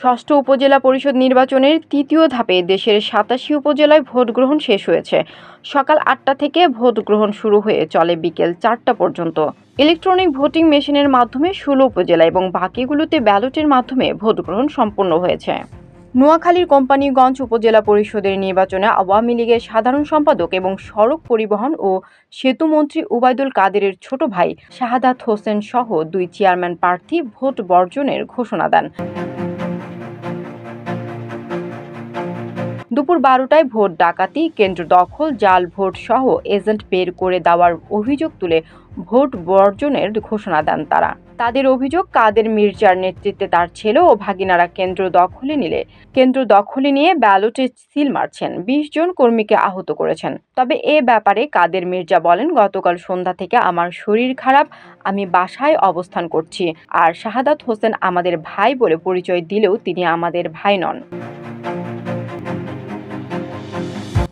ষষ্ঠ উপজেলা পরিষদ নির্বাচনের তৃতীয় ধাপে দেশের সাতাশি উপজেলায় ভোট গ্রহণ শেষ হয়েছে। সকাল আটটা থেকে ভোট গ্রহণ শুরু হয়ে চলে বিকেল চারটা পর্যন্ত। ইলেকট্রনিক ভোটিং মেশিনের মাধ্যমে ষোলো উপজেলা এবং বাকিগুলোতে ব্যালটের মাধ্যমে ভোট গ্রহণ সম্পন্ন হয়েছে। নোয়াখালীর কোম্পানিগঞ্জ উপজেলা পরিষদের নির্বাচনে আওয়ামী লীগের সাধারণ সম্পাদক এবং সড়ক পরিবহন ও সেতু মন্ত্রী উবায়দুল কাদেরের ছোট ভাই শাহাদাত হোসেন সহ দুই চেয়ারম্যান প্রার্থী ভোট বর্জনের ঘোষণা দেন। দুপুর বারোটায় ভোট ডাকাতি, কেন্দ্র দখল, জাল ভোট সহ এজেন্ট বের করে দেওয়ার অভিযোগ তুলে ভোট বর্জনের ঘোষণা দেন তারা। তাদের অভিযোগ, কাদের মির্জার নেতৃত্বে তার ছেলে ও ভাগিনারা কেন্দ্র দখলে নিলে, কেন্দ্র দখলে নিয়ে ব্যালটে সিল মারছেন, বিশ জন কর্মীকে আহত করেছেন। তবে এ ব্যাপারে কাদের মির্জা বলেন, গতকাল সন্ধ্যা থেকে আমার শরীর খারাপ, আমি বাসায় অবস্থান করছি। আর শাহাদাত হোসেন আমাদের ভাই বলে পরিচয় দিলেও তিনি আমাদের ভাই নন।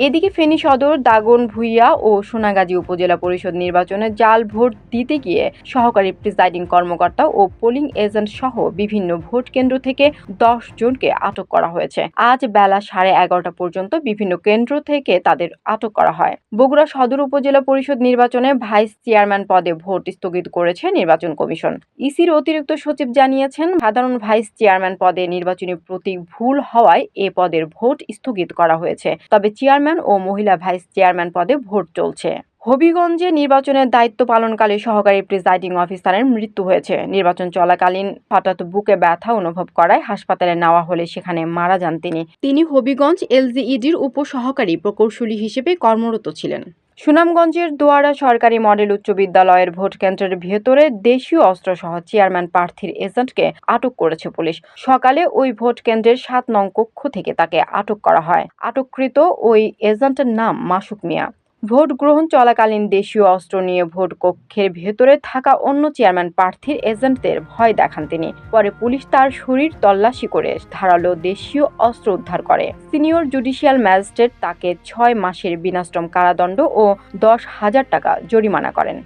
এদিকে ফেনী সদর, দাগন ভুইয়া ও সোনাগাজী উপজেলা পরিষদ নির্বাচনে জাল ভোট দিতে গিয়ে সহকারী প্রিসাইডিং কর্মকর্তা ও পোলিং এজেন্ট সহ বিভিন্ন ভোট কেন্দ্র থেকে দশ জনকে আটক করা হয়েছে। আজ বেলা সাড়ে এগারোটা পর্যন্ত বিভিন্ন কেন্দ্র থেকে তাদের আটক করা হয়। বগুড়া সদর উপজেলা পরিষদ নির্বাচনে ভাইস চেয়ারম্যান পদে ভোট স্থগিত করেছে নির্বাচন কমিশন। ইসির অতিরিক্ত সচিব জানিয়েছেন, সাধারণ ভাইস চেয়ারম্যান পদে নির্বাচনী প্রতীক ভুল হওয়ায় এ পদের ভোট স্থগিত করা হয়েছে। তবে চেয়ারম্যান ও মহিলা ভাইস চেয়ারম্যান পদে ভোট চলছে। হবিগঞ্জে নির্বাচনের দায়িত্ব পালনকালে সহকারী প্রিসাইডিং অফিসারের মৃত্যু হয়েছে। নির্বাচন চলাকালীন হঠাৎ বুকে ব্যথা অনুভব করায় হাসপাতালে নেওয়া হলে সেখানে মারা যান তিনি। তিনি হবিগঞ্জ এলজিইডির উপসহকারী প্রকৌশলী হিসেবে কর্মরত ছিলেন। সুনামগঞ্জের দোয়ারা সরকারি মডেল উচ্চ বিদ্যালয়ের ভোটকেন্দ্রের ভেতরে দেশীয় অস্ত্রসহ চেয়ারম্যান প্রার্থীর এজেন্টকে আটক করেছে পুলিশ। সকালে ওই ভোট কেন্দ্রের সাত নং কক্ষ থেকে তাকে আটক করা হয়। আটককৃত ওই এজেন্টের নাম মাসুক মিয়া। ভোট গ্রহণ চলাকালীন দেশীয় অস্ত্র নিয়ে ভোট কক্ষের ভেতরে থাকা অন্য চেয়ারম্যান প্রার্থীর এজেন্টদের ভয় দেখান তিনি। পরে পুলিশ তার শরীর তল্লাশি করে ধারালো দেশীয় অস্ত্র উদ্ধার করে। সিনিয়র জুডিশিয়াল ম্যাজিস্ট্রেট তাকে ছয় মাসের বিনাশ্রম কারাদণ্ড ও দশ হাজার টাকা জরিমানা করেন।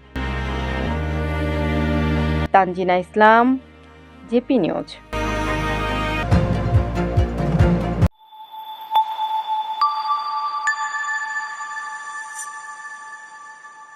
Tanzina Islam, JP news.